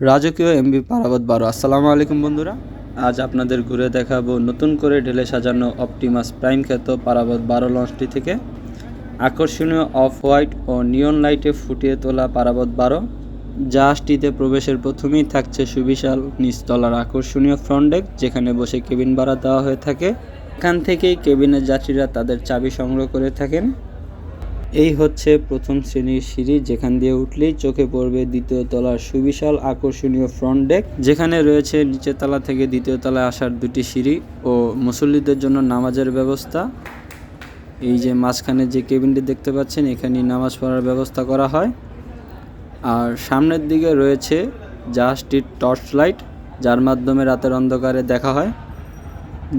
রাজকীয় এমবি পারাবত বারো। আসসালামু আলাইকুম বন্ধুরা। আজ আপনাদের ঘুরে দেখাবো নতুন করে ঢেলে সাজানো অপটিমাস প্রাইম খ্যাত পারাবত বারো লঞ্চটি থেকে। আকর্ষণীয় অফ হোয়াইট ও নিয়ন লাইটে ফুটিয়ে তোলা পারাবত বারো। জাহাজটিতে প্রবেশের প্রথমেই থাকছে সুবিশাল নিচতলার আকর্ষণীয় ফ্রন্ট ডেক যেখানে বসে কেবিন ভাড়া দেওয়া হয়ে থাকে। এখান থেকেই কেবিনের যাত্রীরা তাদের চাবি সংগ্রহ করে থাকেন। এই হচ্ছে প্রথম শ্রেণির সিঁড়ি যেখান দিয়ে উঠলেই চোখে পড়বে দ্বিতীয় তলার সুবিশাল আকর্ষণীয় ফ্রন্ট ডেক যেখানে রয়েছে নিচের তলা থেকে দ্বিতীয় তলায় আসার দুটি সিঁড়ি ও মুসল্লিদের জন্য নামাজের ব্যবস্থা। এই যে মাঝখানে যে কেবিনটি দেখতে পাচ্ছেন, এখানেই নামাজ পড়ার ব্যবস্থা করা হয়। আর সামনের দিকে রয়েছে জাহাজটির টর্চ লাইট যার মাধ্যমে রাতের অন্ধকারে দেখা হয়।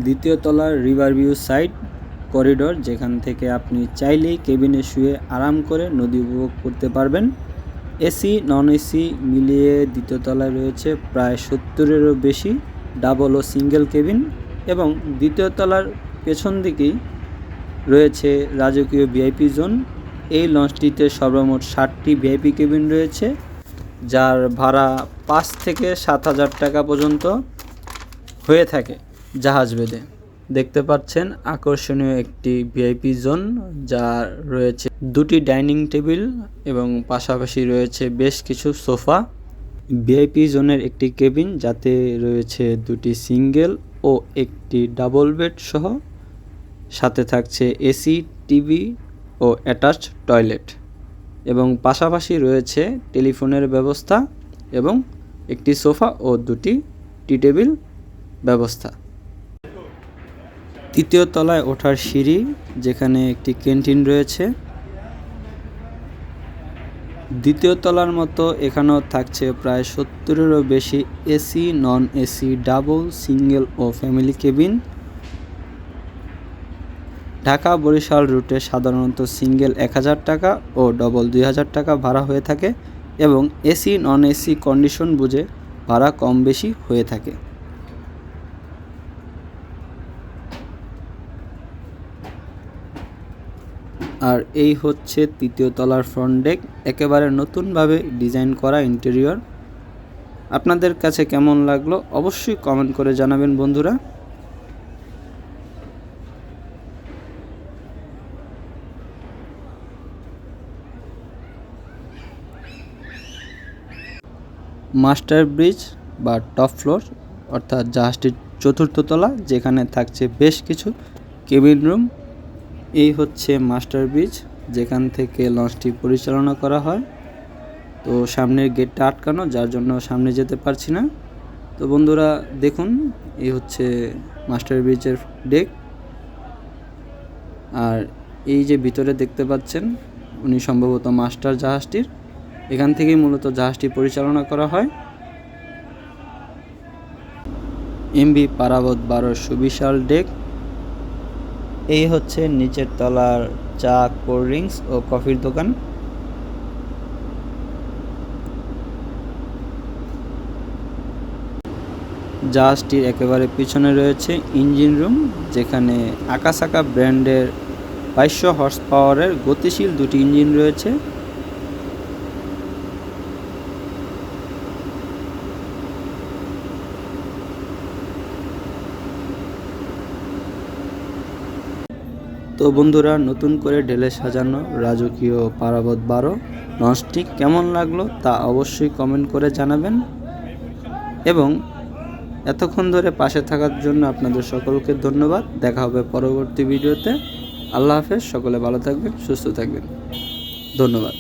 দ্বিতীয় তলার রিভার ভিউ সাইড করিডোর যেখান থেকে আপনি চাইলেই কেবিনে শুয়ে আরাম করে নদী উপভোগ করতে পারবেন। এসি নন এসি মিলিয়ে দ্বিতীয় তলায় রয়েছে প্রায় সত্তরেরও বেশি ডাবল ও সিঙ্গেল কেবিন এবং দ্বিতীয় তলার পেছন দিকেই রয়েছে রাজকীয় ভিআইপি জোন এই লঞ্চটিতে সর্বমোট ষাটটি ভিআইপি কেবিন রয়েছে, যার ভাড়া পাঁচ থেকে সাত হাজার টাকা পর্যন্ত হয়ে থাকে জাহাজ বেঁধে। দেখতে পাচ্ছেন আকর্ষণীয় একটি ভিআইপি জোন যার রয়েছে দুটি ডাইনিং টেবিল এবং পাশাপাশি রয়েছে বেশ কিছু সোফা। ভিআইপি জোনের একটি কেবিন যাতে রয়েছে দুটি সিঙ্গেল ও একটি ডাবল বেড সহ। সাথে থাকছে এসি টিভি ও অ্যাটাচড টয়লেট এবং পাশাপাশি রয়েছে টেলিফোনের ব্যবস্থা এবং একটি সোফা ও দুটি টি টেবিল ব্যবস্থা। তৃতীয় তলায় ওঠার সিঁড়ি, যেখানে একটি ক্যান্টিন রয়েছে। দ্বিতীয় তলার মতো এখানেও থাকছে প্রায় সত্তরেরও বেশি AC, non AC, double, single ও ফ্যামিলি কেবিন। ঢাকা বরিশাল রুটে সাধারণত সিঙ্গেল এক হাজার টাকা ও ডবল দুই হাজার টাকা ভাড়া হয়ে থাকে এবং এসি, নন এসি কন্ডিশন বুঝে ভাড়া কম বেশি হয়ে থাকে। আর এই হচ্ছে তৃতীয় তলার ফ্রন্ট ডেক একেবারে নতুনভাবে ডিজাইন করা ইন্টেরিয়র আপনাদের কাছে কেমন লাগল অবশ্যই কমেন্ট করে জানাবেন বন্ধুরা। মাস্টার ব্রিজ বা টপ ফ্লোর অর্থাৎ জাহাজটির চতুর্থ তলা, যেখানে থাকছে বেশ কিছু কেবিন রুম এই হচ্ছে মাস্টার ব্রিজ, যেখান থেকে লঞ্চটি পরিচালনা করা হয়। তো সামনের গেটটা আটকানো, যার জন্য সামনে যেতে পারছি না। তো বন্ধুরা, দেখুন, এই হচ্ছে মাস্টার ব্রিজের ডেক। আর এই যে ভিতরে দেখতে পাচ্ছেন, উনি সম্ভবত মাস্টার জাহাজটির। এখান থেকেই মূলত জাহাজটি পরিচালনা করা হয়। এমবি পারাবত বারো সুবিশাল ডেক। এই হচ্ছে নিচের তলার চা, কোল্ড ড্রিঙ্কস ও কফির দোকান। জাহাজটির একেবারে পিছনে রয়েছে ইঞ্জিন রুম, যেখানে আকাশাকা ব্র্যান্ডের বাইশশো হর্স পাওয়ারের গতিশীল দুটি ইঞ্জিন রয়েছে। তো বন্ধুরা, নতুন করে ঢেলে সাজানো রাজকীয় পারাবত বারো লঞ্চটি কেমন লাগল তা অবশ্যই কমেন্ট করে জানাবেন। এবং এতক্ষণ ধরে পাশে থাকার জন্য আপনাদের সকলকে ধন্যবাদ। দেখা হবে পরবর্তী ভিডিওতে। আল্লাহ হাফেজ, সকলে ভালো থাকবেন, সুস্থ থাকবেন। ধন্যবাদ।